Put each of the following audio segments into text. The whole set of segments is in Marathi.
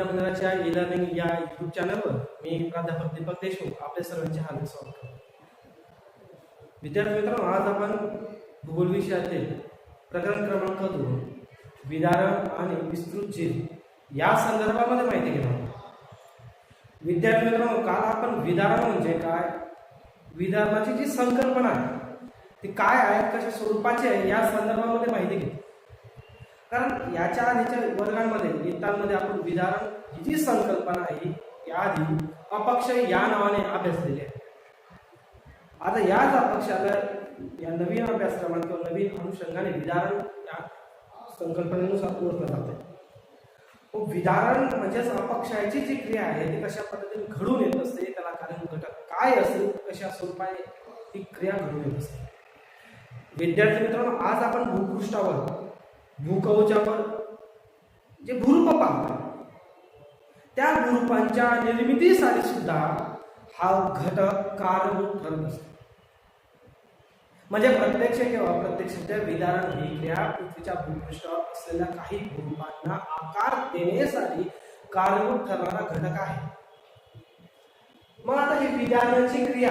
मंदिराच्या ई लर्निंग या युट्यूब चॅनलवर मी प्राध्यापक दीपक देशमुख आपल्या सर्वांचे हार्दिक स्वागत करतो. विद्यार्थी मित्रांनो आज आपण भूगोल विषयातील प्रकरण क्रमांक दोन विदारण आणि विस्तृत जीव या संदर्भामध्ये माहिती घेणार विद्यार्थी मित्रांनो काल आपण विदारण म्हणजे काय? विदारणाची जी संकल्पना आहे ती काय आहे कशा स्वरूपाची आहे या संदर्भामध्ये माहिती घेतली कारण याच्या आधीच्या वर्गांमध्ये गीतांमध्ये आपण विधारण ही जी संकल्पना आहे याआधी अपक्ष या नावाने अभ्यासलेली आहे आता याच अपक्षाला या नवीन अभ्यासक्रमात किंवा नवीन अनुषंगाने विधारण या संकल्पनेनुसार ओळखलं जाते. मग विधारण म्हणजेच अपक्षाची जी क्रिया आहे ती कशा पद्धतीने घडून येत असते त्याला कारण घटक काय असेल कशा स्वरूपाने ती क्रिया घडून येत असते. विद्यार्थी मित्रांनो आज आपण भूपृष्ठावर भूकवचावर जे भूरूप पाहतात त्या भूरूपांच्या निर्मितीसाठी सुद्धा हा घटक कारणभूत ठरत असतो. म्हणजे प्रत्यक्ष किंवा अप्रत्यक्षरित्या विदारण ही क्रिया पृथ्वीच्या भूपृष्ठावर असलेल्या काही भूरूपांना आकार देण्यासाठी कारणभूत ठरणारा घटक आहे. मग आता ही विदारणाची क्रिया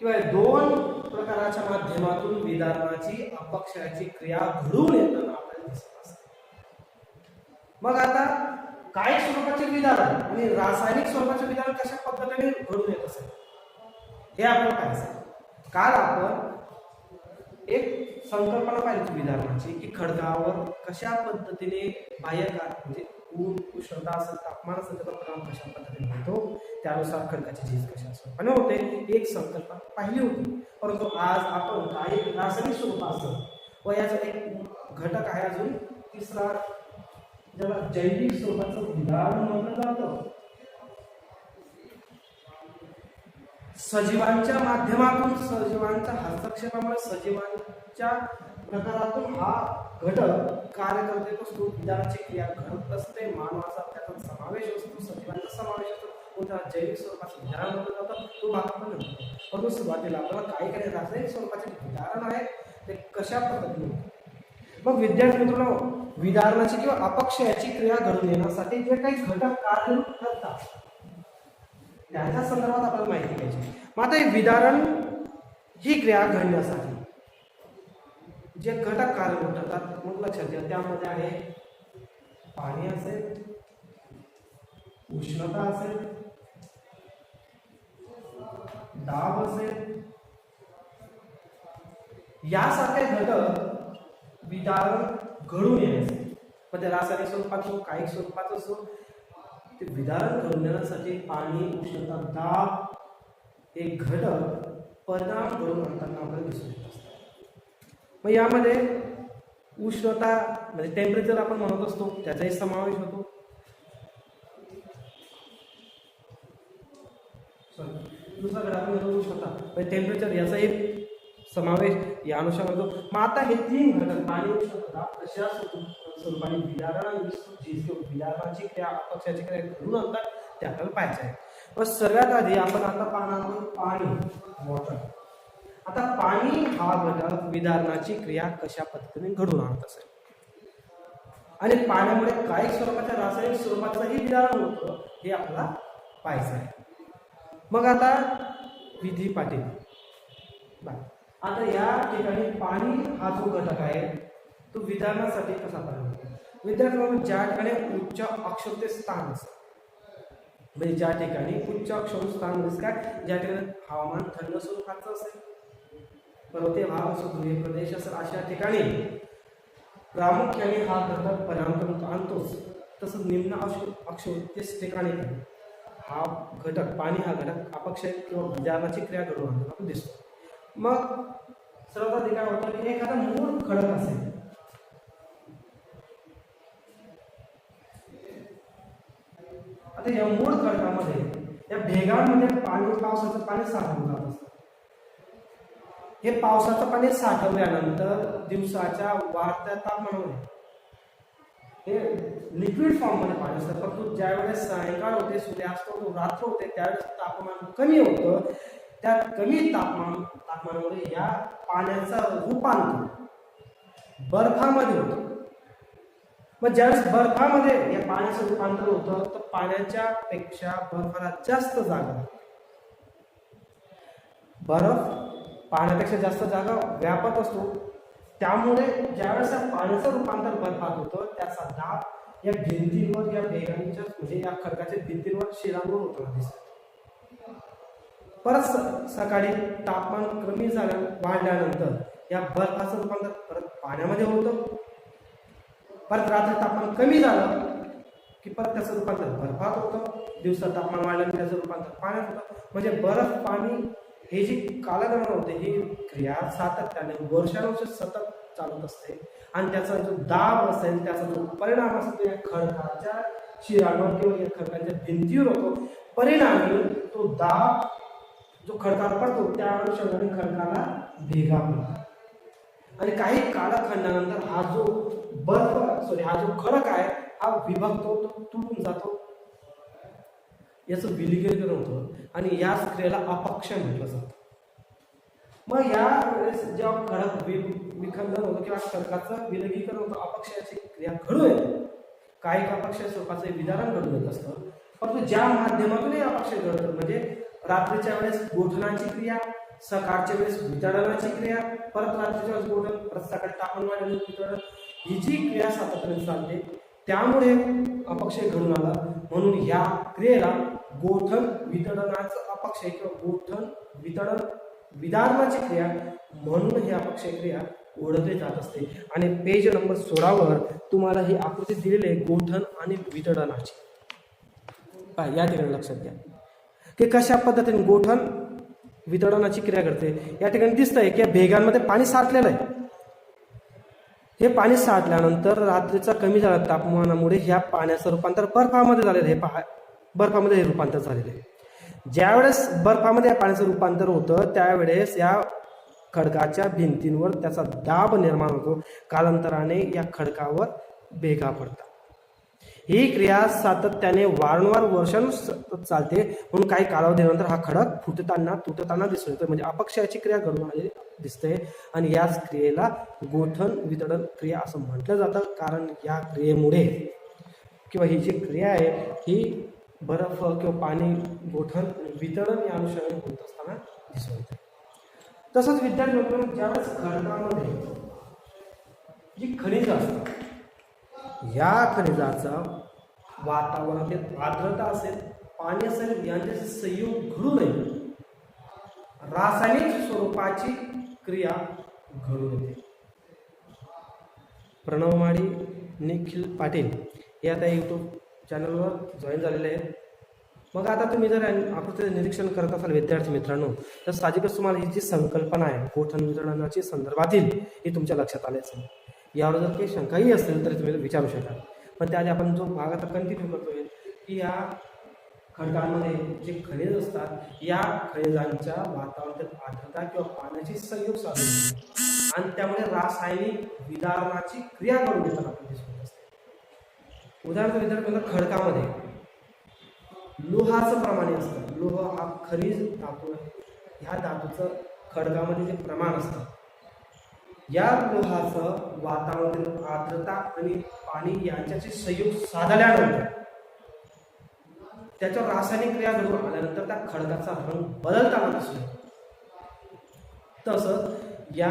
किंवा दोन प्रकाराच्या माध्यमातून विधानाची अपक्षाची क्रिया घडून येताना आपल्याला दिसत असते. मग आता काय स्वरूपाचे विधान आणि रासायनिक स्वरूपाचे विधान कशा पद्धतीने घडून येत असेल? हे आपण पाहायचं काल आपण एक संकल्पना पाहिली विधानाची की खडगावर कशा पद्धतीने बाह्यकार म्हणजे ऊन उष्णता असेल तापमान असेल त्याचा परिणाम कशा पद्धतीने होतो? त्यानुसार खडकाची झीज कशा स्वरूपाने होते एक संकल्पना पाहिली होती. परंतु आज आपण काही रासायनिक स्वरूपाचं व याचा एक घटक आहे अजून तिसरा ज्याला जैविक स्वरूपाचं उदाहरण म्हणलं जातं. सजीवांच्या माध्यमातून सजीवांच्या हस्तक्षेपामुळे सजीवांच्या प्रकारातून हा घटक कार्य करते असतो विधानाची क्रिया घडत असते. मानवाचा त्याचा समावेश असतो सजीवांचा समावेश असतो. कोणत्या जैविक स्वरूपाचे विधान म्हटलं जातं तो भाग पण नंतर परंतु सुरुवातीला आपल्याला काही काही रासायनिक स्वरूपाचे विधारण आहे. ते कशा पद्धतीने? मग विद्यार्थी मित्रांनो विधारणाची किंवा अपक्षयाची क्रिया घडून येण्यासाठी जे काही घटक कार्य करतात त्याच्या संदर्भात आपल्याला माहिती घ्यायची मग आता हे विधारण ही क्रिया घडण्यासाठी जे घटक कारणीभूत ठरतात म्हणून लक्षात घ्या त्यामध्ये आहे पाणी असेल उष्णता असेल दाब असेल. यासारखे घटक विदारण घडून येण्याचे मग ते रासायनिक स्वरूपात असो काही स्वरूपात असो ते विदारण घडून येण्यासाठी पाणी उष्णता दाब हे घटक परिणाम घडून आणताना आपल्याला दिसून येत असतात मग यामध्ये उष्णता म्हणजे टेम्परेचर आपण म्हणत असतो त्याचाही समावेश होतो. Sorry. आपण म्हणतो उष्णता. म्हणजे टेम्परेचर याचाही समावेश या अनुषंगाने होतो. मग आता हे तीन घटक पाणी उष्णता अशा स्वरूपाने विधारण विस्तृत क्रिया अपक्षाची क्रिया घडून आणतात ते आपल्याला पाहायचं आहे. मग सगळ्यात आधी आपण आता पाहणार आहोत पाणी वॉटर आता पाणी हा घटक विधारणाची क्रिया कशा पद्धतीने घडून आणत असेल आणि पाण्यामुळे काही स्वरूपाच्या रासायनिक स्वरूपाचंही विधारण होतं. हे आपला पाहायचं आहे. मग आता विधी पाटील. बाय आता या ठिकाणी पाणी हा जो घटक आहे तो विधानासाठी कसा पाहिजे विद्यार्थ्यांना ज्या ठिकाणी उच्च अक्षरते स्थान असतं म्हणजे ज्या ठिकाणी उच्च अक्षर स्थान म्हणजे काय ज्या ठिकाणी हवामान थंड स्वरूपाचं असेल पर्वतीय भाग असो ध्रुवीय प्रदेश असेल अशा ठिकाणी प्रामुख्याने हा घटक परिणाम करून आणतोच तसंच निम्न अक्ष तेच ठिकाणी हा घटक पाणी हा घटक अपक्षय किंवा विधारणाची क्रिया घडून आणतो आपण दिसतो. मग सर्वात आधी काय होतं की एखादा मूळ खडक असेल आता या मूळ खडकामध्ये या भेगांमध्ये पाणी पावसाचं पाणी साठवलं जात असतं. हे पावसाचं पाणी साठवल्यानंतर दिवसाच्या वाढत्या तापमानामध्ये हे लिक्विड फॉर्ममध्ये पाणी असतं. परंतु ज्यावेळेस सायंकाळ होते सूर्यास्त होतो रात्र होते त्यावेळेस तापमान कमी होतं. त्या कमी तापमान तापमानामुळे या पाण्याचं रूपांतर बर्फामध्ये होतं. मग ज्यावेळेस बर्फामध्ये या पाण्याचं रूपांतर होतं तर पाण्याच्या पेक्षा बर्फाला जास्त जागा. बर्फ पाण्यापेक्षा जास्त जागा व्यापत असतो. त्यामुळे ज्यावेळेस या पाण्याचं रूपांतर बर्फात होतं त्याचा दाब या भिंतींवर या भेगांच्या म्हणजे या खडकाच्या भिंतींवर शिरांवर होताना दिसतो. परत सकाळी तापमान कमी झाल्या वाढल्यानंतर या बर्फाचं रूपांतर परत पाण्यामध्ये होतं. परत रात्री तापमान कमी झालं की परत त्याचं रूपांतर बर्फात होतं. दिवसात तापमान वाढल्यानंतर त्याचं रूपांतर पाण्यात होतं. म्हणजे बर्फ पाणी हे जी कालगमन होते ही क्रिया सातत्याने वर्षानुवर्ष सतत चालत असते. आणि त्याचा जो दाब असेल त्याचा जो परिणाम असेल तो या खडकाच्या शिरावर किंवा या खडकाच्या भिंतीवर होतो. परिणामी तो दाब जो खडकावर पडतो त्या अनुषंगाने खडकाला भेगा म्हणतात आणि काही कालखंडानंतर हा जो बर्फ सॉरी हा जो खडक आहे हा विभक्त तो तुटून जातो. याचं विलगीकरण होतं आणि याच क्रियेला अपक्ष म्हटलं जातं. मग या वेळेस जेव्हा खडक विखंडन होतं किंवा खडकाचं विलगीकरण होतं अपक्षयाची क्रिया घडू येते. काही अपक्ष स्वरूपाचे विधारण घडून येत असतं. परंतु ज्या माध्यमातून हे अपक्ष घडतं म्हणजे रात्रीच्या वेळेस गोठणाची क्रिया सकाळच्या वेळेस वितळणाची क्रिया परत रात्रीच्या वेळेस गोठण परत सकाळी तापमान वाढलेलं वितळण ही जी क्रिया सातत्याने चालते त्यामुळे अपक्ष घडून आला. म्हणून ह्या क्रियेला गोठण वितळणाचं अपक्षय किंवा गोठण वितळण विधारणाची क्रिया म्हणून ही अपक्षय क्रिया ओळखली जात असते. आणि पेज नंबर सोळावर तुम्हाला ही आकृती दिलेली आहे गोठण आणि वितळणाची पहा, या ठिकाणी लक्षात घ्या. की कशा पद्धतीने गोठण वितळणाची क्रिया करते? या ठिकाणी दिसतंय की या भेगांमध्ये पाणी साठलेलं आहे. हे पाणी साठल्यानंतर रात्रीचा कमी झाला तापमानामुळे ह्या पाण्याचं रूपांतर बर्फामध्ये झालेलं आहे. हे पहा बर्फामध्ये हे रूपांतर झालेलं आहे. ज्यावेळेस बर्फामध्ये या पाण्याचं रूपांतर होतं त्यावेळेस या खडकाच्या भिंतींवर त्याचा दाब निर्माण होतो. कालांतराने या खडकावर भेगा पडतात. ही क्रिया सातत्याने वारंवार वर्षानु सतत चालते. म्हणून काही कालावधीनंतर हा खडक फुटताना तुटताना दिसून येतो. म्हणजे अपक्षयाची क्रिया घडून आलेली दिसते. आणि याच क्रियेला गोठण वितरण क्रिया असं म्हटलं जातं. कारण या क्रियेमुळे किंवा ही जी क्रिया आहे ही बर्फ किंवा पाणी गोठण वितरण या अनुषंगाने होत असताना दिसून येते. तसंच विद्यार्थी मित्रांनो, ज्यावेळेस खडकामध्ये जी खनिज असतात या खनिजाचा वातावरणातील आर्द्रता असेल पाणी असेल यांचे संयोग घडू नये. रासायनिक स्वरूपाची क्रिया घडून येते प्रणव माळी निखिल पाटील हे आता यूट्यूब चॅनलवर जॉईन झालेले आहेत. मग आता तुम्ही जर आकृतीचं निरीक्षण करत असाल विद्यार्थी मित्रांनो तर साहजिकच तुम्हाला ही जी संकल्पना आहे गोठण वितरणाची संदर्भातील ही तुमच्या लक्षात आली असेल. यावर जर काही शंकाही असेल तर तुम्ही विचारू शकाल पण त्याआधी आपण जो भाग आता कंटिन्यू करतोय की या खडकांमध्ये जे खनिज असतात या खनिजांच्या वातावरणातील आर्द्रता किंवा पाण्याची संयोग साधून. आणि त्यामुळे रासायनिक विदारणाची क्रिया करून घेतात आपल्याला उदाहरणार्थ विद्यार्थ्यांना खडकामध्ये. लोहाचं प्रमाण असतं. लोह हा खनिज धातू आहे. ह्या धातूचं खडकामध्ये जे प्रमाण असतं या लोहाचं वातावरण आर्द्रता आणि पाणी यांच्याचे संयोग साधल्यानंतर त्याच्यावर रासायनिक क्रिया घडून आल्यानंतर त्या खडकाचा रंग बदलताना दिसतो तसंच या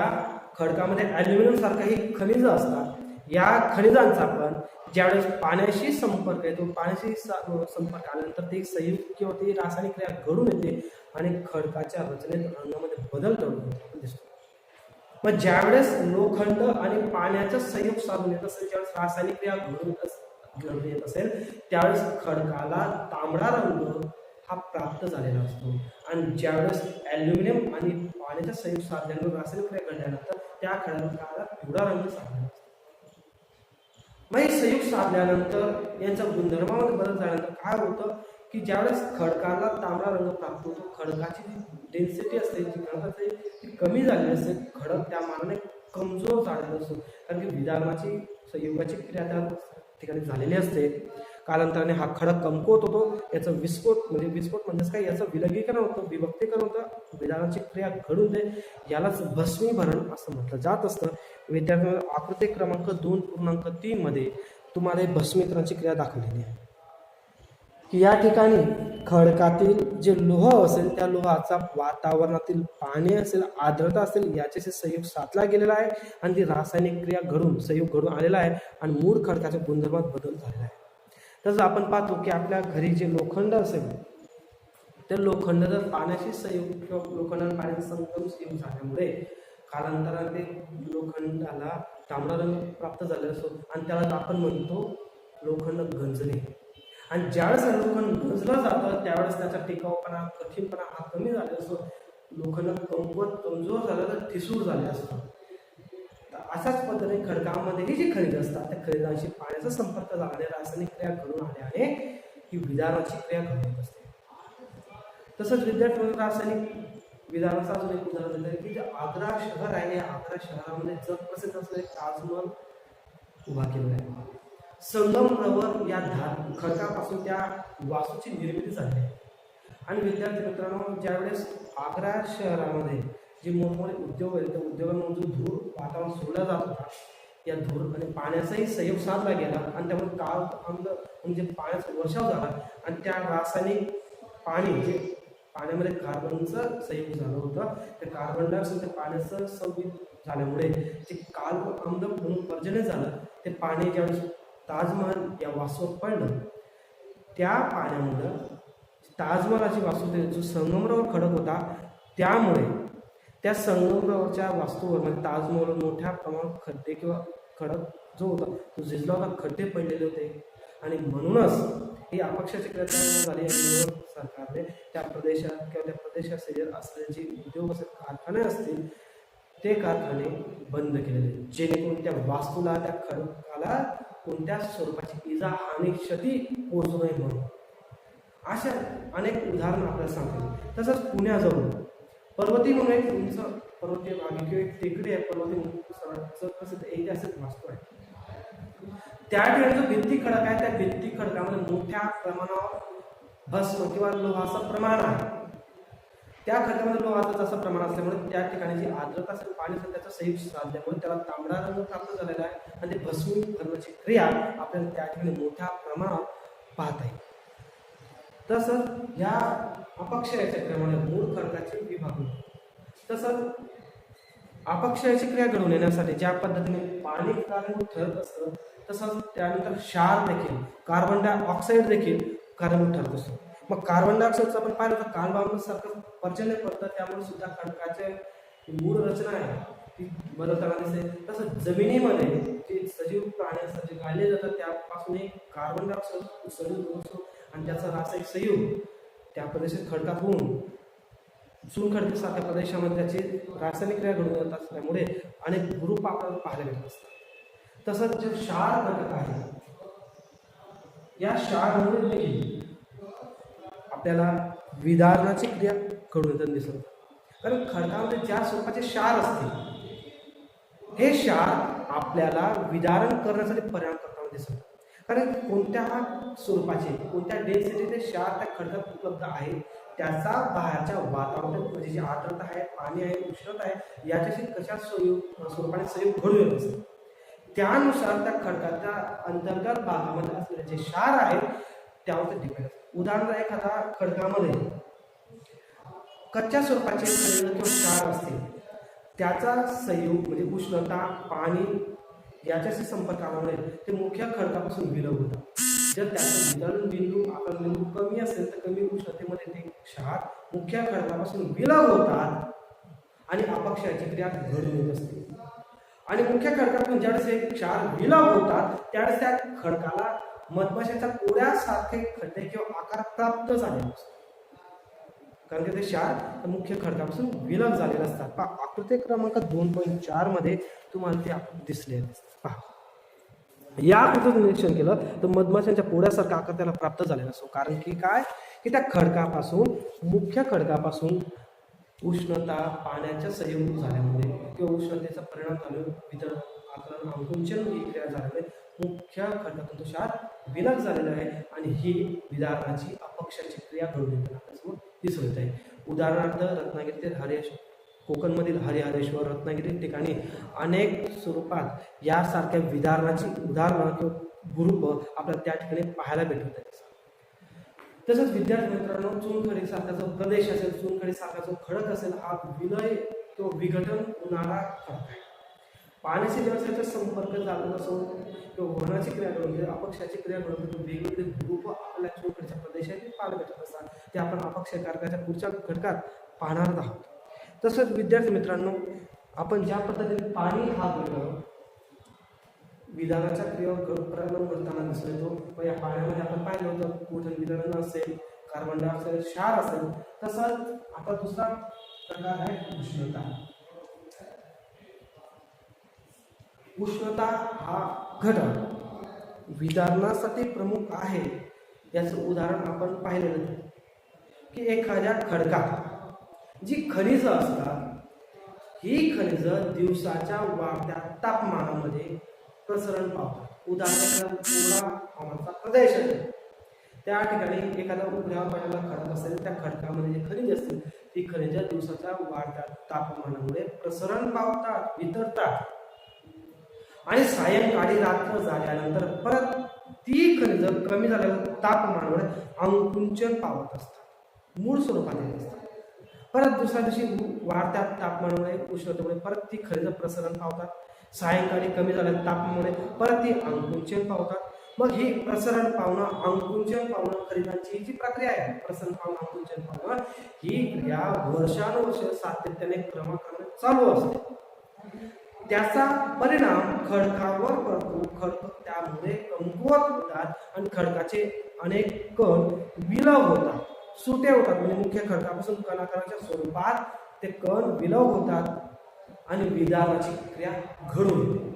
खडकामध्ये ॲल्युमिनियम सारखाही खनिज असतात. या खनिजांचा पण ज्यावेळेस पाण्याशी संपर्क येतो पाण्याशी संपर्क आल्यानंतर ते संयुक्त किंवा ती रासायनिक क्रिया घडून येते आणि खडकाच्या रचनेत रंगामध्ये बदल घडून दिसतो. मग ज्यावेळेस लोखंड आणि पाण्याचं संयोग साधून येत असेल ज्यावेळेस रासायनिक क्रिया घडून येत घडून येत असेल त्यावेळेस खडकाला तांबडा रंग हा प्राप्त झालेला असतो. आणि ज्यावेळेस ॲल्युमिनियम आणि पाण्याच्या संयुक्त साधल्यानंतर रासायनिक क्रिया घडल्यानंतर त्या खडकाला पिवळा रंग साधलेला मग हे संयुग साधल्यानंतर यांच्या गुणधर्मामध्ये बदल झाल्यानंतर काय होतं की ज्यावेळेस खडकाला तांबडा रंग प्राप्त होतो खडकाची जी डेन्सिटी असते जी खडकाची ती कमी झालेली असते खडक त्या मानाने कमजोर झालेला असतो कारण की विधानाची संयुगाची क्रिया त्या ठिकाणी झालेली असते. कालांतराने हा खडक कमकुवत होतो. याचा विस्फोट म्हणजे विस्फोट म्हणजेच काय? याचं विलगीकरण होतं विभक्तीकरण होतं. विधानाची क्रिया घडून दे. यालाच भस्मीभरण असं म्हटलं जात असतं. विद्यार्थ्यांना आकृती क्रमांक दोन पूर्णांक तीन मध्ये तुम्हाला भस्मीकरणाची क्रिया दाखवलेली आहे. की या ठिकाणी खडकातील जे लोह असेल त्या लोहाचा वातावरणातील पाणी असेल आर्द्रता असेल याच्याशी संयोग साधला गेलेला आहे. आणि ती रासायनिक क्रिया घडून संयोग घडून आलेला आहे. आणि मूळ खडकाच्या गुणधर्मात बदल झालेला आहे. तसं आपण पाहतो की आपल्या घरी जे लोखंड असेल त्या लोखंड जर पाण्याशी संयुक्त किंवा लोखंड पाण्याचा संगम संयोग झाल्यामुळे कालांतराने ते लोखंडाला तांबडा रंग प्राप्त झालेला असतो. आणि त्याला आपण म्हणतो लोखंड गंजणे. आणि ज्यावेळेस लोखंड गंजलं जातं त्यावेळेस त्याचा टिकाऊपणा कठीणपणा हा कमी झालेला असतो. लोखंड कमकुवत कमजोर झालं तर ठिसूळ झाले असतं. अशाच पद्धतीने खडकामध्येही जे खनिज असतात त्या खनिजांशी पाण्याचा संपर्क लागलेला रासायनिक क्रिया घडून आल्याने ही विधानाची क्रिया घडत असते. तसंच विद्यार्थी रासायनिक विधानाचा अजून एक उदाहरण दिलं की जे आग्रा शहर आहे या आग्रा शहरामध्ये जगप्रसिद्ध असलेले ताजमहल उभा केलेला आहे. संगम संगमरवर या धा खडकापासून त्या वास्तूची निर्मिती झाली आहे. आणि विद्यार्थी मित्रांनो ज्यावेळेस आग्रा शहरामध्ये जे मोठमोठे उद्योग आहेत त्या उद्योगांमधून जो धूर वातावरण सोडला जात होता या धूर आणि पाण्याचाही संयोग साधला गेला आणि त्यामुळे काळ आमलं म्हणजे पाण्याचा वर्षाव झाला आणि त्या रासायनिक पाणी जे पाण्यामध्ये कार्बनचं संयोग झालं होतं त्या कार्बन डायऑक्साईड त्या पाण्याचं संयुक्त झाल्यामुळे जे काल आम्ल म्हणून पर्जन्य झालं ते पाणी ज्यावेळेस ताजमहल या वास्तूवर पडलं त्या पाण्यामुळं ताजमहालाची वास्तू जो संगमरावर खडक होता त्यामुळे त्या संगमरवरच्या वास्तूवर म्हणजे ताजमहल मोठ्या प्रमाणात खड्डे किंवा खडक जो होता तो झिजला होता खड्डे पडलेले होते. आणि म्हणूनच ही अपक्षाची क्रिया झाली सरकारने त्या प्रदेशात किंवा त्या प्रदेशात असलेले जे उद्योग असेल कारखाने असतील ते कारखाने बंद केलेले. जेणेकरून त्या वास्तूला त्या खडकाला कोणत्या स्वरूपाची इजा हानी क्षती पोहोचू नये म्हणून. अशा अनेक उदाहरणं आपल्याला सांगतील. तसंच पुण्याजवळ पर्वती म्हणून एक उंच पर्वतीय भाग किंवा एक टेकडी आहे पर्वती म्हणून प्रसिद्ध ऐतिहासिक वास्तू आहे त्या ठिकाणी जो भित्ती खडक आहे त्या भित्ती खडकामध्ये मोठ्या प्रमाणावर भस्म किंवा लोहाचं प्रमाण आहे. त्या खडकामध्ये लोहाचं जसं प्रमाण असल्यामुळे त्या ठिकाणी जी आर्द्रता असेल पाणी असेल त्याचं सही साधल्यामुळे त्याला तांबडा रंग प्राप्त झालेला आहे आणि ते भस्मी करण्याची क्रिया आपल्याला त्या ठिकाणी मोठ्या प्रमाणात पाहता येईल. तसंच या अपक्षयाच्या क्रियामुळे मूळ कर्काची विभागणी तसंच अपक्षयाची क्रिया घडवून येण्यासाठी ज्या पद्धतीने पाणी कारणीभूत ठरत असतं तसंच त्यानंतर क्षार देखील कार्बन डायऑक्साईड देखील कारणीभूत ठरत असतो. मग कार्बन डायऑक्साईडचं आपण पाहिलं तर कालबांब सारखं पर्जन्य पडतं त्यामुळे सुद्धा खडकाचे मूळ रचना आहे ती बदलताना दिसते. तसंच जमिनीमध्ये जे सजीव प्राणी असतात जे गाळले जातात त्यापासून एक कार्बन डायऑक्साईड उत्सर्जित होत असतो. आणि त्याचा रासायनिक संयोग त्या प्रदेशात खडकात होऊन चुनखडकीसारख्या प्रदेशामध्ये त्याची रासायनिक क्रिया घडून येत असल्यामुळे अनेक ग्रुप आपल्याला पाहायला मिळत असतात. तसंच जे क्षार घटक आहे या क्षारमध्ये देखील आपल्याला विदारणाची क्रिया घडून येताना दिसत कारण खडकामध्ये ज्या स्वरूपाचे क्षार असते हे क्षार आपल्याला विदारण करण्यासाठी परिणाम करताना दिसत कारण कोणत्या स्वरूपाचे कोणत्या डेन्सिटीचे क्षार त्या खडकात उपलब्ध आहे त्याचा बाहेरच्या वातावरणात म्हणजे जी आर्द्रता आहे पाणी आहे उष्णता आहे याच्याशी कशा संयोग स्वरूपाने संयोग घडून येत असते त्यानुसार त्या खडकाच्या अंतर्गत भागामध्ये असलेले जे क्षार आहेत त्यावर ते डिपेंड असते. उदाहरणार्थ एखादा खडकामध्ये कच्च्या स्वरूपाचे खनिज किंवा क्षार असते त्याचा संयोग म्हणजे उष्णता पाणी याच्याशी संपर्कामुळे ते मुख्य खडकापासून विलग होतात. जर त्याचा वितरण बिंदू आकार बिंदू कमी असेल तर कमी उष्णतेमध्ये ते क्षार मुख्य खडकापासून विलग होतात आणि अपक्षाची क्रिया घडून येत असते. आणि मुख्य खडकातून ज्यावेळेस हे क्षार विलग होतात त्यावेळेस त्या खडकाला मधमाशाच्या पोळ्यासारखे खड्डे किंवा आकार प्राप्त झाले असतात. कारण की ते क्षार मुख्य खडकापासून विलग झालेले असतात. पहा आकृती क्रमांक दोन पॉईंट चारमध्ये तुम्हाला ते दिसले. पहा. या आकृतीचं निरीक्षण केलं तर मधमाशांच्या पोळ्यासारखा आकार त्याला प्राप्त झालेला असतो. कारण की काय? की त्या खडकापासून मुख्य खडकापासून उष्णता पाण्याच्या संयोग झाल्यामुळे किंवा उष्णतेचा परिणाम झाल्यामुळे वितर आकलन अंकुंचन ही क्रिया झाल्यामुळे मुख्य खडकातून तो क्षार विलग झालेला आहे आणि ही विदारणाची अपक्षाची क्रिया घडून येताना आपल्यासमोर दिसून येत आहे. उदाहरणार्थ रत्नागिरीतील हरेश कोकणमधील हरिहरेश्वर रत्नागिरी ठिकाणी अनेक स्वरूपात यासारख्या विधारणाची उदाहरणं किंवा गुरुप आपल्याला त्या ठिकाणी पाहायला भेटत आहे तसंच विद्यार्थी मित्रांनो चुनखडी सारखा जो प्रदेश असेल चुनखडी सारखा जो खडक असेल हा विलय किंवा विघटन होणारा खडक आहे. पाण्याशी जलाशयाचा संपर्क झाला असो किंवा वनाची क्रिया घडून म्हणजे अपक्षाची क्रिया घडून येते, वेगवेगळे ग्रुप आपल्या चोकडच्या प्रदेशात पाहायला भेटत असतात. ते आपण अपक्ष कारकाच्या पुढच्या घटकात पाहणार आहोत. तसंच विद्यार्थी मित्रांनो आपण ज्या पद्धतीने पाणी हा घटक विधानाच्या क्रिया प्रारंभ करताना दिसून येतो व या पाण्यामध्ये आपण पाहिलं होतं कुठं विधान असेल कार्बन डायऑक्साईड क्षार असेल तसंच आता दुसरा प्रकार आहे उष्णता. उष्णता हा घटक विधारणासाठी प्रमुख आहे. याचं उदाहरण आपण पाहिलेलं की एखाद्या खडकात जी खनिजं असतात ही खनिजं दिवसाच्या वाढत्या तापमानामध्ये प्रसरण पावतात. उदाहरणार्थ प्रदेश आहे. त्या ठिकाणी एखादा उघड्या पाण्याला खडक असेल त्या खडकामध्ये जे खनिज असतील ती खनिज दिवसाच्या वाढत्या तापमानामुळे प्रसरण पावतात वितरतात. आणि सायंकाळी रात्र झाल्यानंतर परत ती खनिज कमी झाल्यावर तापमानामुळे अंकुंचन पावत असतात. मूळ स्वरूपात असतात. परत दुसऱ्या दिवशी वाढत्या तापमानामुळे उष्णतेमुळे परत ती खनिज प्रसरण पावतात. सायंकाळी कमी झाल्या तापमानामुळे परत ती अंकुंचन पावतात. मग ही प्रसरण पावणं अंकुंचन पावणं खनिजांची जी प्रक्रिया आहे प्रसरण पावणं अंकुंचन पावणं ही क्रिया वर्षानुवर्ष सातत्याने क्रमाक्रमाने चालू असते. त्याचा परिणाम खडकावर पडतो. खडक त्यामुळे कमकुवत होतात आणि खडकाचे अनेक कण विलव होतात. सुटे होतात. म्हणजे मुख्य खडकापासून कणाकणाच्या स्वरूपात ते कण विलव होतात आणि विदानाची क्रिया घडून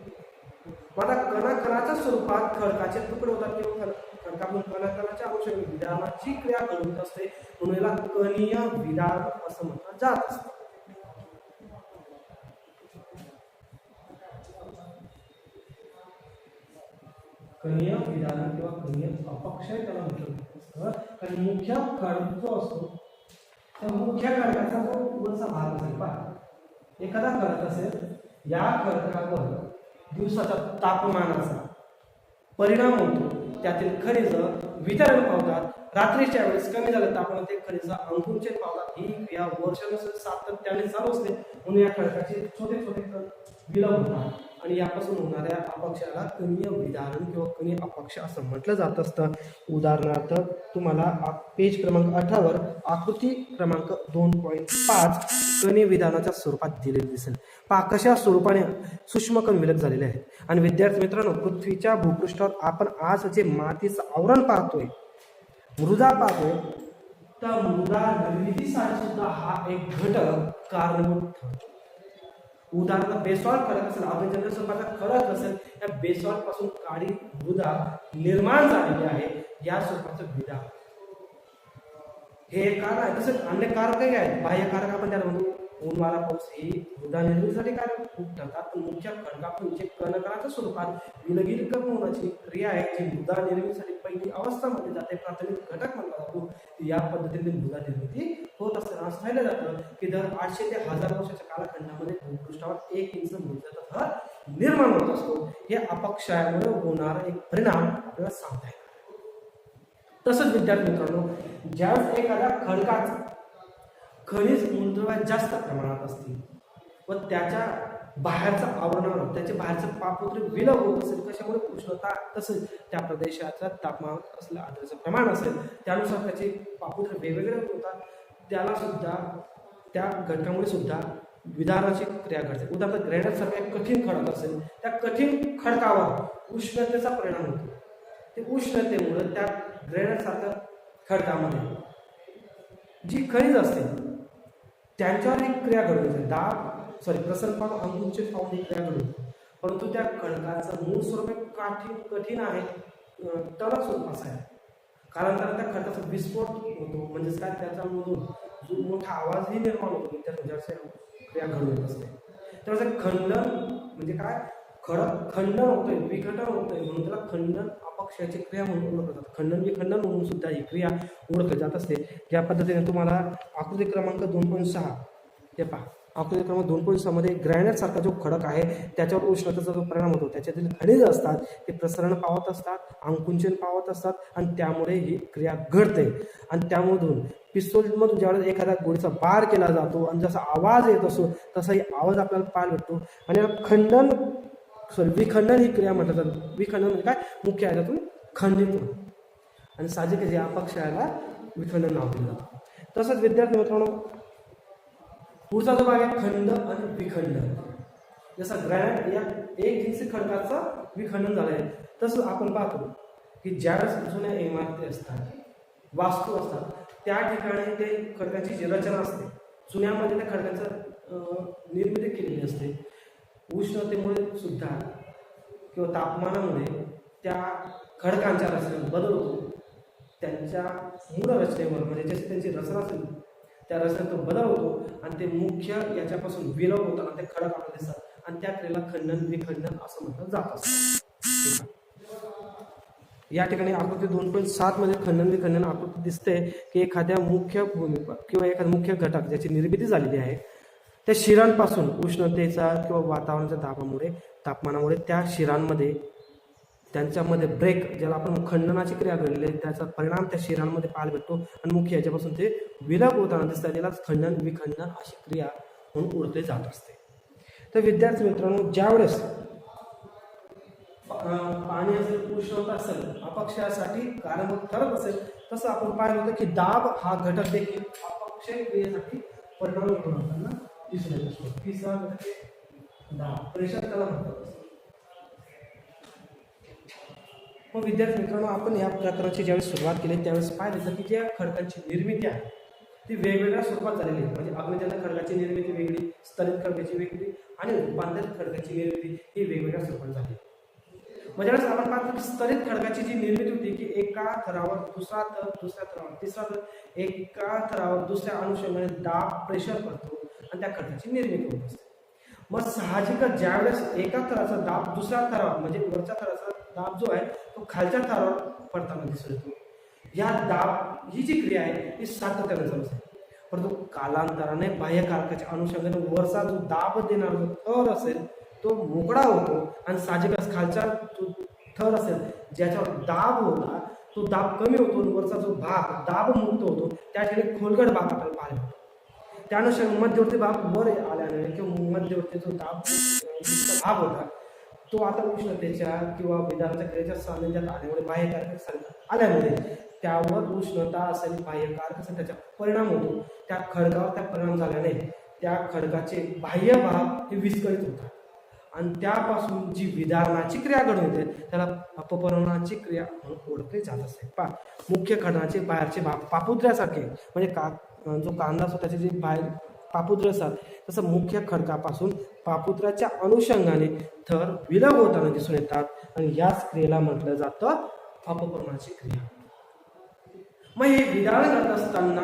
मग आता कणाकणाच्या स्वरूपात खडकाचे तुकडे होतात किंवा खडकापासून कणाकणाच्या अंशाने विदानाची क्रिया घडून असते. म्हणून याला कणीय विदान असं म्हटलं जात असतं. कनीय विधान किंवा कनीय अपक्षय त्याला म्हटलं असतं कारण मुख्य कर्म जो असतो त्या मुख्य खडकाचा जो वरचा भाग असेल पहा. एखादा कर्क असेल या कर्कावर दिवसाच्या तापमानाचा परिणाम होतो. त्यातील खनिज वितरण पावतात. रात्रीच्या वेळेस कमी झालं तापमान ते खनिज अंकुंचन पावतात. ही क्रिया वर्षानुसार सातत्याने चालू असते. म्हणून या खडकाचे छोटे छोटे विलंब होतात आणि यापासून होणाऱ्या अपक्षाला कणीय विधारण किंवा कणीय अपक्ष असं म्हटलं जात असतं. उदाहरणार्थ तुम्हाला पेज क्रमांक अठरावर आकृती क्रमांक दोन पॉईंट पाच कणीय विधानाच्या स्वरूपात दिलेली दिसेल. पाकशा स्वरूपाने सूक्ष्म विलग झालेले आहे आणि विद्यार्थी मित्रांनो पृथ्वीच्या भूपृष्ठावर आपण आज जे मातीचं आवरण पाहतोय मृदा पाहतोय तर मृदा निर्मितीसाठी सुद्धा हा एक घटक कारणभूत ठरतो. उदाहरण बेसॉल्ट खडक असेल अभिजन्य स्वरूपाचा खडक असेल त्या बेसॉल्टपासून काळी मृदा निर्माण झालेली आहे या स्वरूपाचं विधा हे एक कारण आहे. तसंच अन्य कारकही आहेत. बाह्य कारक आपण त्याला म्हणतो ऊन पाऊस हे मृदा निर्मितीसाठी कार्य खूप ठरतात. पण मुख्य खडकातून जे म्हणजे कणकणाच्या स्वरूपात विलगीकरण होण्याची क्रिया आहे जी मृदा निर्मितीसाठी पहिली अवस्था मध्ये जाते. प्राथमिक घटक म्हणला जातो या पद्धतीने मृदा निर्मिती होत असताना असं पाहिलं जातं की दर आठशे ते हजार वर्षाच्या कालखंडामध्ये भूपृष्ठावर एक इंच मृदाचा थर निर्माण होत असतो. हे अपक्षयामुळे होणारा एक परिणाम आपल्याला सांगता येईल तसंच विद्यार्थी मित्रांनो ज्यावेळेस एखाद्या खडकाचा खनिज मूलद्रव्यात जास्त प्रमाणात असतील. व त्याच्या बाहेरचं आवरणावर त्याचे बाहेरचं पापुत्र विलग होत असेल कशामुळे उष्णता तसेच त्या प्रदेशाचा तापमान असलं आर्द्रतेचं प्रमाण असेल त्यानुसार त्याचे पापुत्र वेगवेगळे होतात. त्याला सुद्धा त्या घटकामुळे सुद्धा विधानाची क्रिया घडते. उदाहरणार्थ ग्रेनाइट सारखा एक कठीण खडक असेल त्या कठीण खडकावर उष्णतेचा परिणाम होतो. ते उष्णतेमुळे त्या ग्रेनाइट सारख्या खडकामध्ये जी खनिज असते त्यांच्यावर एक क्रिया घडून येते दाब सॉरी प्रसरण पाहून पाहून एक क्रिया घडून परंतु त्या खडकाचं मूळ स्वरूप काठी काठीण कठीण आहे. अं, टणक स्वरूपाचं आहे. कारण त्याला त्या खडकाचा विस्फोट होतो. म्हणजेच काय? त्याच्यामधून जो मोठा आवाजही निर्माण होतो. त्या म्हणजे क्रिया घडून येत असते. त्यावेळेस खंडन म्हणजे काय? खडक खंडन होतोय विघटन होतोय. म्हणून त्याला खंडन अपक्षयाची क्रिया म्हणून ओळखलं जातं. खंडन विखंडन म्हणून सुद्धा ही क्रिया ओळखली जात असते. ज्या पद्धतीने तुम्हाला आकृती क्रमांक दोन पॉईंट सहा ते पहा. आकृती क्रमांक दोन पॉईंट सहामध्ये ग्रॅनाइटसारखा जो खडक आहे त्याच्यावर उष्णतेचा जो परिणाम होतो त्याच्यातील खनिज असतात ते प्रसरण पावत असतात अंकुंचन पावत असतात आणि त्यामुळे ही क्रिया घडते. आणि त्यामधून पिस्तोलमधून ज्यावेळेस एखाद्या गोळीचा बार केला जातो आणि जसा आवाज येत असतो तसाही आवाज आपल्याला पाहायला भेटतो. आणि खंडन सॉरी विखंडन ही क्रिया म्हटलं जातं विखंडन म्हणजे काय? मुख्य याच्यातून खंडित होणं. आणि साहजिक जे पक्षाला विखंडन नाव दिलं जातं. तसंच विद्यार्थी मित्रांनो पुढचा जो भाग आहे खंड आणि विखंड. जसं ग्रॅनाइट या एक दिवशी खडकाचं विखंडन झालं आहे तसं आपण पाहतो की ज्यावेळेस जुन्या इमारती असतात वास्तू असतात त्या ठिकाणी ते खडकाची जी रचना असते जुन्यामध्ये त्या खडकाचं अं, निर्मिती केलेली असते उष्णतेमुळे सुद्धा किंवा तापमानामुळे त्या खडकांच्या रचनेत बदल होतो. त्यांच्या मूळ रचनेवर म्हणजे जशी त्यांची रचना असेल त्या रचनेत तो बदल होतो आणि ते मुख्य याच्यापासून विलव होतात आणि ते खडक आपल्याला दिसतात. आणि त्या क्रियेला खंडन विखंडन असं म्हटलं जात असतं. या ठिकाणी आकृती दोन पॉईंट सात मध्ये खंडन विखंडन आकृती दिसते की एखाद्या मुख्य भूमिका किंवा एखादा मुख्य घटक ज्याची निर्मिती झालेली आहे त्या शिरांपासून उष्णतेचा किंवा वातावरणाच्या दाबामुळे तापमानामुळे त्या शिरांमध्ये त्यांच्यामध्ये ब्रेक ज्याला आपण खंडनाची क्रिया घडलेली आहे त्याचा परिणाम त्या शिरांमध्ये पाहायला भेटतो. आणि मुख्य याच्यापासून ते विलग होताना दिसतात. त्याला खंडन विखंडन अशी क्रिया म्हणून ओळखली जात असते. तर विद्यार्थी मित्रांनो ज्यावेळेस पाणी असेल उष्णता असेल अपक्षयासाठी कारणभूत ठरत असेल तसं आपण पाहिलं होतं की दाब हा घटक देखील अपक्षय क्रियेसाठी परिणाम होताना दिसून असतो तिसरा म्हणजे दहा प्रेशर त्याला म्हणतात मग विद्यार्थी मित्रांनो आपण या प्रकाराची ज्यावेळेस सुरुवात केली त्यावेळेस पाहिलं तर की ज्या खडकांची निर्मिती आहे ती वेगवेगळ्या स्वरूपात झालेली आहे. म्हणजे अग्निजन्य खडकाची निर्मिती वेगळी स्तरित खडकाची वेगळी आणि रूपांतरित खडकाची निर्मिती ही वेगवेगळ्या स्वरूपात झाली. म्हणजे आपण पाहतो की स्तरित खडकाची जी निर्मिती होती की एका थरावर दुसरा थर दुसऱ्या थरावर तिसरा थर एका थरावर दुसऱ्या अनुषंगाने म्हणजे दाब प्रेशर करतो. आणि त्या खताची निर्मिती होत असते. मग साहजिकच ज्यावेळेस एका थराचा दाब दुसऱ्या थरावर म्हणजे वरच्या थराचा दाब जो आहे तो खालच्या थरावर पडताना दिसून येतो या दाब ही जी क्रिया आहे ही सातत्याने चालू असते. परंतु कालांतराने बाह्यकारकाच्या अनुषंगाने वरचा जो दाब देणारा जो थर असेल तो मोकळा होतो आणि साहजिकच खालचा जो थर असेल ज्याच्यावर दाब होता तो दाब कमी होतो आणि वरचा जो भाग दाब मुक्त होतो त्या ठिकाणी खोलगड भाग आपल्याला पाहायला होतो त्या अनुषंगाने मध्यवर्ती भाग वर आल्याने किंवा मध्यवर्ती जो दाब भाग होता. तो आता उष्णतेच्या किंवा विधानाच्या क्रियेच्या सानिध्यात आल्यामुळे बाह्यकारक आल्यामुळे त्यावर उष्णता असेल बाह्यकारक असेल त्याचा परिणाम होतो. त्या खडकावर त्या परिणाम झाल्याने त्या खडकाचे बाह्य भाग हे विस्कळीत होतात. आणि त्यापासून जी विदारणाची क्रिया घडून येते त्याला अपपर्णाची क्रिया म्हणून ओळखली जात असते पा मुख्य खडकाचे बाहेरचे भाग पापुद्र्यासारखे म्हणजे का जो कांदा असतो त्याचे जे बाहेर पापुद्र असतात तसं मुख्य खडकापासून पापुत्राच्या अनुषंगाने थर विलग होताना दिसून येतात. आणि याच क्रियेला म्हटलं जातं अपपरणाची क्रिया. मग हे विधान करत असताना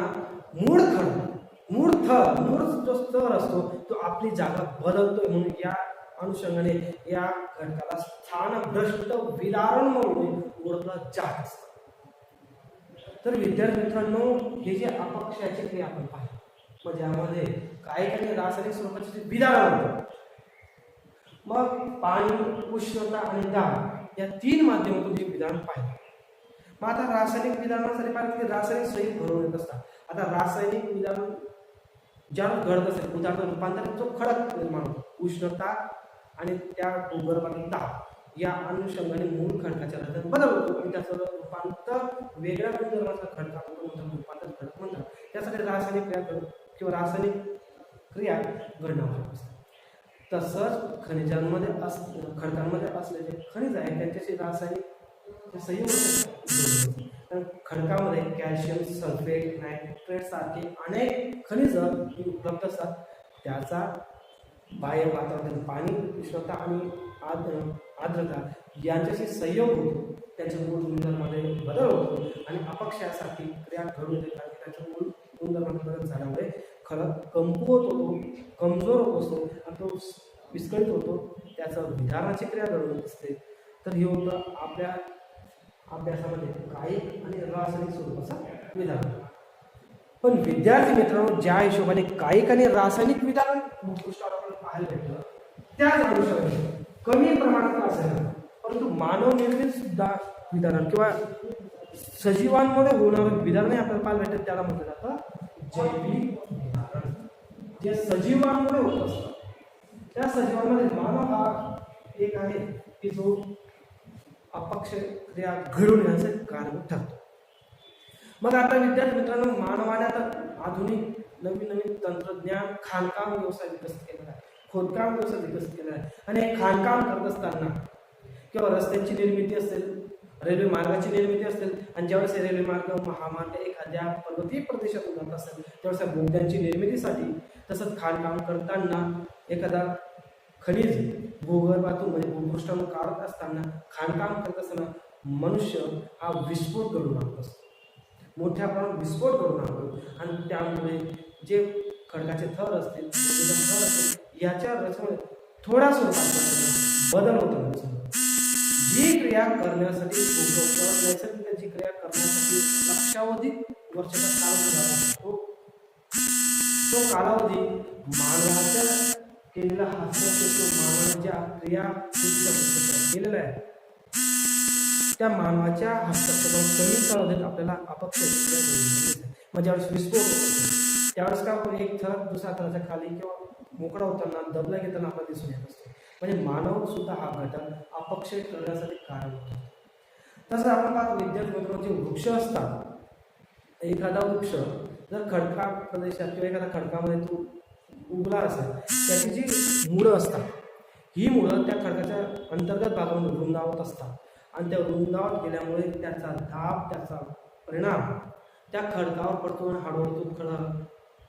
मूळ खड मूळ थर मूळ जो स्तर असतो तो आपली जागा बदलतोय. म्हणून या अनुषंगाने या घटकाला स्थानभ्रष्ट विदारण म्हणून ओळखलं जात असतं. तर विद्यार्थी मित्रांनो हे जे अपक्षयाची क्रिया आपण पाहिली. मग म्हणजे ज्यामध्ये काही काही रासायनिक स्वरूपाचे जे विदारण होतं मग पाणी उष्णता आणि दाब या तीन माध्यमातून हे विधान पाहिलं. मग आता रासायनिक विधानासाठी पाहिलं की रासायनिक संयुग घडून येत असतात. आता रासायनिक विधान ज्यावेळेस घडत असेल उदाहरण रूपांतर जो खडक निर्माण होतो. उष्णता आणि त्या भूगर्भातील दाब. या अनुषंगाने मूळ खडकाच्या रचनेत बदलतो आणि त्याचं रूपांतर वेगळ्या गुणधर्माचा खडका म्हणून रूपांतर खडक म्हणतात. त्यासाठी रासायनिक क्रिया घड- किंवा रासायनिक क्रिया घडणं आवश्यक असते तसंच खनिजांमध्ये अस खडकांमध्ये असलेले खनिज आहे त्यांच्याशी रासायनिक संयुक्त तर खडकामध्ये कॅल्शियम सल्फेट नायट्रेट सारखे अनेक खनिज उपलब्ध असतात. त्याचा बाह्य वातावरण पाणी उष्णता आणि आर्द्र आर्द्रता यांच्याशी संयोग होतो. त्यांच्या मूळ गुणधर्मामध्ये बदल होतो. आणि अपक्षयासारखी क्रिया घडून येते. कारण की त्यांच्या मूळ गुणधर्मामध्ये बदल झाल्यामुळे खरं कमकुवत होतो कमजोर असतो आणि तो विस्कळीत होतो. त्याचं विधानाची क्रिया घडून असते. तर हे होतं आपल्या अभ्यासामध्ये कायिक आणि रासायनिक स्वरूपाचं विधान. पण विद्यार्थी मित्रांनो ज्या हिशोबाने कायिक आणि रासायनिक विधान उत्कृष्ट त्याच अनुषंगाने कमी प्रमाणात असेल परंतु मानव निर्मित सुद्धा विधान किंवा सजीवांमध्ये होणारं विधानही आपल्याला पाहायला भेटत. त्याला म्हटलं जातं जैविक विधान. जे सजीवांमध्ये होत असतं. त्या सजीवांमध्ये मानव हा एक आहे की जो अपक्ष क्रिया घडून येण्याचं कारण ठरतो. मग आता विद्यार्थी मित्रांनो मानवाने आता आधुनिक नवीन नवीन तंत्रज्ञान खाणकाम व्यवसाय विकसित केलेला आहे. खोदकाम व्यवसाय विकसित केला आहे. आणि हे खाणकाम करत असताना किंवा रस्त्यांची निर्मिती असेल रेल्वे मार्गाची निर्मिती असेल आणि ज्यावेळेस रेल्वे मार्ग महामार्ग एखाद्या पर्वतीय प्रदेशातून जात असेल त्यावेळेस त्या बोगद्यांची निर्मितीसाठी तसंच खाणकाम करताना एखादा खनिज भूगर्भातून म्हणजे भूपृष्ठातून काढत असताना खाणकाम करत असताना मनुष्य हा विस्फोट घडून आणत असतो. मोठ्या प्रमाणात विस्फोट घडून आणतो. आणि त्यामुळे जे खडकाचे थर असतील थर असतील याच्या रचनेत थोडा स्वरूपात बदल होतो. जी क्रिया करण्यासाठी नैसर्गिक जी क्रिया करण्यासाठी लक्षावधी वर्षाचा कालावधी तो तो कालावधी मानवाच्या केलेला हस्तक्षेप मानवाच्या क्रिया केलेला आहे. त्या मानवाच्या हस्तक्षेपात कमी कालावधीत आपल्याला अपक्ष म्हणजे विस्फोट होतो. त्यावेळेस काय होतं एक थर दुसऱ्या थराच्या खाली किंवा मोकळा होताना दबला घेताना आपल्याला दिसून येत असतो. म्हणजे मानव सुद्धा हा घटक अपक्षय करण्यासाठी कारण होतो. तसं आपण पाहतो विद्यार्थी मित्रांनो जे वृक्ष असतात एखादा वृक्ष जर खडका प्रदेशात किंवा एखाद्या खडकामध्ये तो उगला असेल त्याची जी मुळं असतात ही मुळं त्या खडकाच्या अंतर्गत भागामध्ये रुंदावत असतात. आणि त्या रुंदावत गेल्यामुळे त्याचा दाब त्याचा परिणाम त्या खडकावर पडतो आणि हळूहळू खडक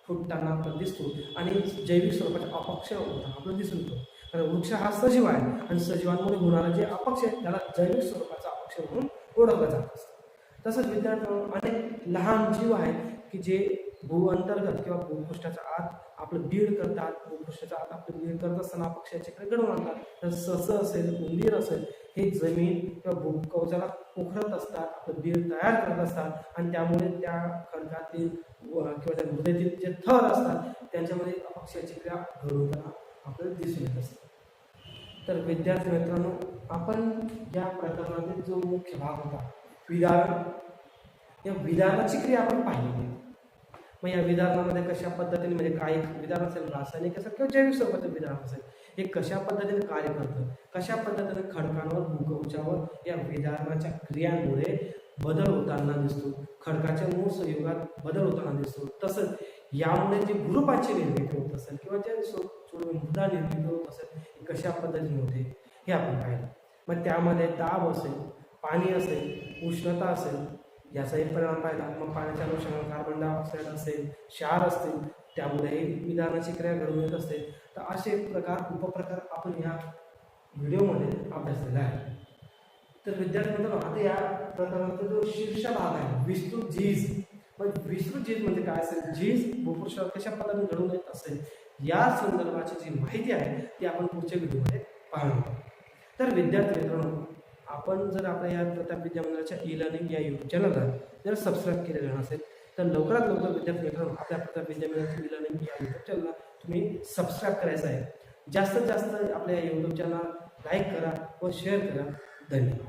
फुटताना आपल्याला दिसतो आणि जैविक स्वरूपाचा अपक्ष होताना आपल्याला दिसून येतो. कारण वृक्ष हा सजीव आहे आणि सजीवांमुळे होणारा जे अपक्ष आहे त्याला जैविक स्वरूपाचा अपक्ष म्हणून ओळखला जात असतो. तसंच विद्यार्थ्यांना अनेक लहान जीव आहेत की जे भू अंतर्गत किंवा भूपृष्ठाच्या आत आपलं बीड करतात भूपृष्ठाच्या आत आपलं बीड करत असताना अपक्षाचे घडवून आणतात. तर सस असेल उंदीर असेल हे जमीन किंवा भूकवचाला पोखरत असतात आपलं बीड तयार करत असतात. आणि त्यामुळे त्या खडकातील किंवा त्या मृदेतील जे थर असतात त्यांच्यामध्ये पक्षाची क्रिया घडवताना आपल्याला दिसून येत असते. तर विद्यार्थी मित्रांनो आपण या प्रकरणातील जो मुख्य भाग होता विधान या विधानाची क्रिया आपण पाहिली. मग या विधानामध्ये कशा पद्धतीने म्हणजे काय विधान असेल रासायनिक असेल किंवा जैविक स्वरूपाचं विधान असेल हे कशा पद्धतीने कार्य करतं? कशा पद्धतीने खडकांवर भूकवचावर या विधानाच्या क्रियांमुळे बदल होताना दिसतो? खडकाच्या मूळ संयुगात बदल होताना दिसतो. तसंच यामुळे जी ग्रुपाची निर्मिती होत असेल किंवा जे सो- मृदा निर्मिती होत असेल हे कशा पद्धतीने होते? हे आपण पाहिलं. मग त्यामध्ये दाब असेल पाणी असेल उष्णता असेल याचाही परिणाम पाहिला. मग पाण्याच्या अनुषंगाने कार्बन डायऑक्साईड असेल क्षार असतील त्यामुळेही विधानाची क्रिया घडून येत असते. तर असे प्रकार उपप्रकार आपण या व्हिडिओमध्ये अभ्यासलेला आहे. तर विद्यार्थी मित्रांनो आता या प्रकरणाचा जो शीर्ष भाग आहे विस्तृत झीज. मग विस्तृत झीज म्हणजे काय असेल? झीज भूपृष्ठावर कशा पद्धतीने घडून येत असेल? या संदर्भाची जी माहिती आहे ती आपण पुढच्या व्हिडिओमध्ये पाहणार आहोत. तर विद्यार्थी मित्रांनो आपण जर आपल्या या प्रताप विद्यामंदिराच्या ई लर्निंग या यूट्यूब चॅनलला जर सबस्क्राईब केलेलं नसेल तर लवकरात लवकर विद्यार्थी मित्रांनो आपल्या प्रताप विद्यामंदिराच्या ई लर्निंग या यूट्यूब चॅनलला तुम्ही सबस्क्राईब करायचं आहे. जास्तीत जास्त आपल्या या यूट्यूब चॅनल लाईक करा व शेअर करा. धन्यवाद.